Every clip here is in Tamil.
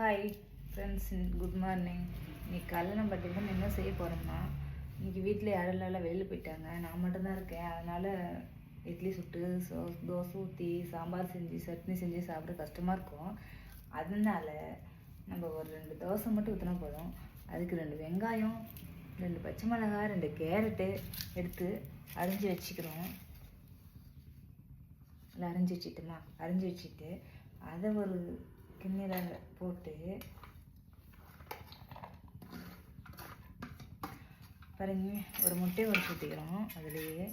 ஹாய் ஃப்ரெண்ட்ஸ் குட் மார்னிங் இன்றைக்கி காலையில் நம்ம டிஃபன் என்ன செய்ய போகிறோம்னா இன்றைக்கி வீட்டில் யாரும் இல்லை வெளியில் போயிட்டாங்க நான் மட்டும்தான் இருக்கேன். அதனால் இட்லி சுட்டு சோ தோசை ஊற்றி சாம்பார் செஞ்சு சட்னி செஞ்சு சாப்பிட கஷ்டமாக இருக்கும். அதனால நம்ம ஒரு ரெண்டு தோசை மட்டும் ஊற்றினா போதும். அதுக்கு ரெண்டு வெங்காயம் ரெண்டு பச்சை மிளகாய் ரெண்டு கேரட்டு எடுத்து அரிஞ்சு வச்சுக்கிறோம். இல்லை அரிஞ்சு வச்சுட்டுமா? அரிஞ்சு வச்சுட்டு அதை ஒரு கிண்ணியில் போட்டு பாருங்க ஒரு முட்டையை உடச்சி ஊற்றிக்கிறோம் அதுலேயே.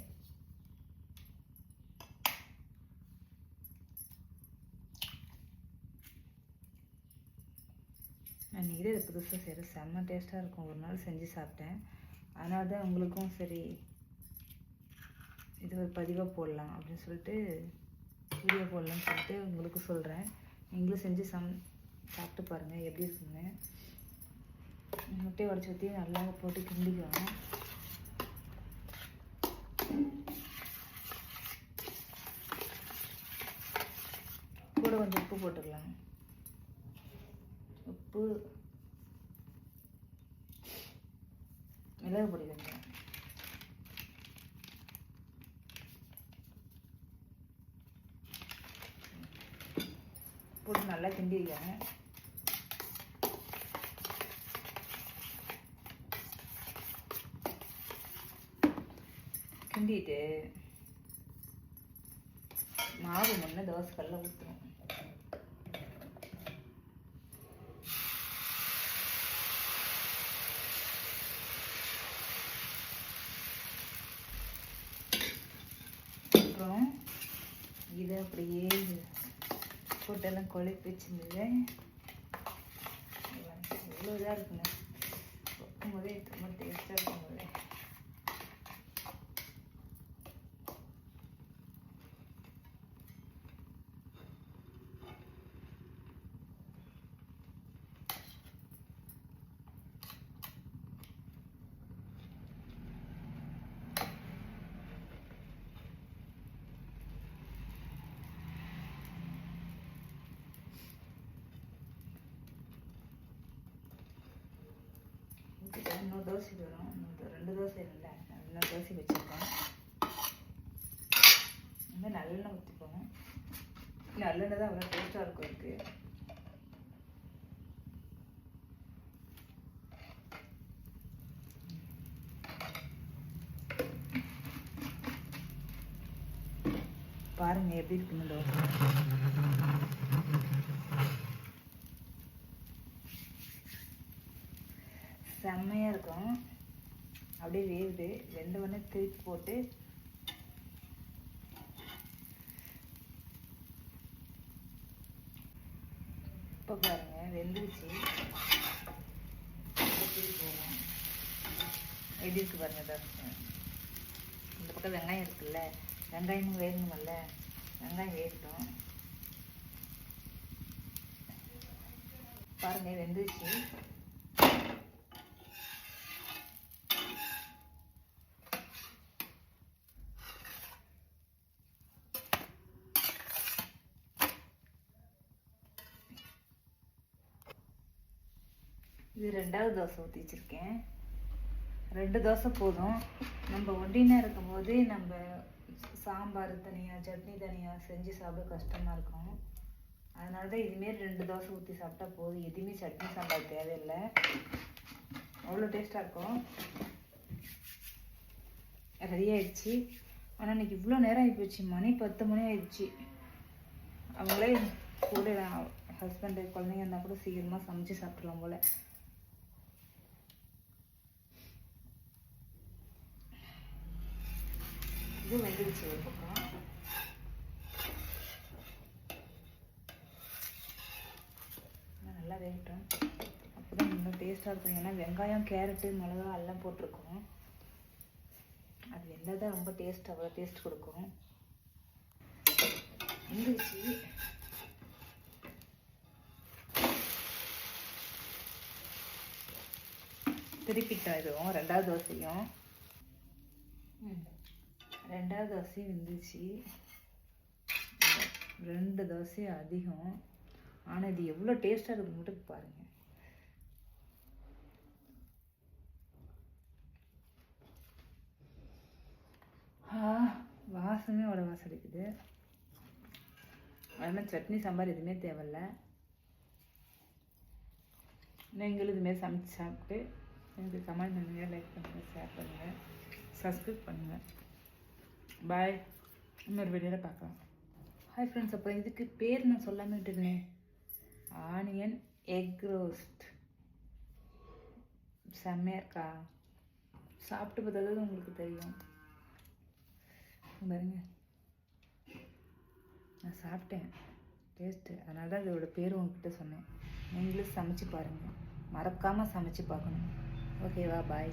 நான் இன்றைக்கி இதை புதுசாக செய்கிற செம்ம டேஸ்ட்டாக இருக்கும். ஒரு நாள் செஞ்சு சாப்பிட்டேன். அதனால தான் உங்களுக்கும் சரி இது ஒரு பதிவாக போடலாம் அப்படின்னு சொல்லிட்டு வீடியோ போடலாம்னு சொல்லிட்டு உங்களுக்கு சொல்கிறேன் நீங்களும் செஞ்சு சம் சாப்பிட்டு பாருங்கள் எப்படி இருக்குங்க முட்டையை உடச்சி ஊற்றி நல்லா போட்டு கிண்டிக்கலாம் கூட கொஞ்சம் உப்பு போட்டுக்கலாம் உப்பு. மிளகு பொடி கொஞ்சம். போட்டு நல்லா கிண்டிருக்காங்க கிண்டிட்டு மாவு முன்ன தோசை ஊற்றுவோம் அப்புறம் இதை அப்படியே போட்டெல்லாம் கொழுப்பி வச்சுருந்தேன் இவ்வளோ இதாக இருக்குங்க. போதே ரொம்ப டேஸ்ட்டாக இருக்கும் போதே ஊற்றிட்டேன் இன்னொரு தோசை வரும். இன்னொரு ரெண்டு தோசை இல்லை. இன்னொரு தோசை வச்சுருக்கேன் இந்த நல்லெண்ணெய் ஊற்றிப்போம் நல்லெண்ணெய் தான் அவ்வளோ டேஸ்ட்டாக இருக்கும் இருக்கு பாருங்க எப்படி இருக்குன்னு தோசை. செம்மையாக இருக்கும். அப்படியே வேகுது வெந்த உடனே திருப்பி போட்டு இப்போ பாருங்க வெந்துருச்சு. போகிறோம் எப்படி இருக்கு பாருங்க தோசை இந்த பக்கம் வெங்காயம் இருக்குல்ல வெங்காயமும் வேகணுமல்ல? வெங்காயம் வேகட்டும். பாருங்க வெந்துருச்சு. இது ரெண்டாவது தோசை ஊற்றி வச்சுருக்கேன். ரெண்டு தோசை போதும். நம்ம ஒண்டினா இருக்கும்போது நம்ம சாம்பார் தனியாக சட்னி தனியாக செஞ்சு சாப்பிட கஷ்டமாக இருக்கும். அதனால தான் இதுமாரி ரெண்டு தோசை ஊற்றி சாப்பிட்டா போதும். எதுவுமே சட்னி சாம்பார் தேவையில்லை. அவ்வளோ டேஸ்ட்டாக இருக்கும். ரெடி ஆயிடுச்சு. ஆனால் இன்றைக்கி இவ்வளோ நேரம் ஆகிப்போச்சு மணி பத்து மணி ஆயிடுச்சு. அவங்களே கூட ஹஸ்பண்டு குழந்தைங்க இருந்தால் கூட சீக்கிரமாக சமைச்சு சாப்பிட்லாம் போல். இது வெந்துருச்சு ஒரு பக்கம் நல்லா வேகட்டும். அப்போதான் இன்னும் டேஸ்ட்டாக இருக்கும். ஏன்னா வெங்காயம் கேரட்டு மிளகா எல்லாம் போட்டிருக்கோம். அது வெந்தால் தான் ரொம்ப டேஸ்ட் அவ்வளோ டேஸ்ட் கொடுக்கும். வெந்துருச்சு திருப்பிட்டோம். இதுவும் ரெண்டாவது தோசையும். ம். ரெண்டாவது தோசையும் வெந்துச்சு. ரெண்டு தோசையும் அதிகம். ஆனால் இது எவ்வளோ டேஸ்ட்டாக இருக்குது மட்டும் பாருங்கள் ஆ வாசமே அவ்வளோ வாசம் அடிக்குது. அது மாதிரி சட்னி சாம்பார் எதுவுமே தேவையில்ல. நீங்களும் இதுமாரி சமைச்சு சாப்பிட்டு எனக்கு கமெண்ட் பண்ணுங்கள் லைக் பண்ணுங்கள் ஷேர் பண்ணுங்கள் சப்ஸ்கிரைப் பண்ணுங்கள் பாய் இன்னொரு வீடியோவில் பார்க்கலாம். ஹாய் ஃப்ரெண்ட்ஸ் அப்போ இதுக்கு பேர் நான் சொல்லாமல் விட்டுருந்தேன் ஆனியன் எக் ரோஸ்ட் செம்மையாக இருக்கா? சாப்பிட்டு பார்த்தாலும் உங்களுக்கு தெரியும். பாருங்க. நான் சாப்பிட்டேன். டேஸ்ட்டு அதனால தான் இதோட பேர் உங்ககிட்ட சொன்னேன். நீங்களும் சமைச்சு பாருங்கள் மறக்காமல் சமைச்சு பார்க்கணும். ஓகேவா பாய்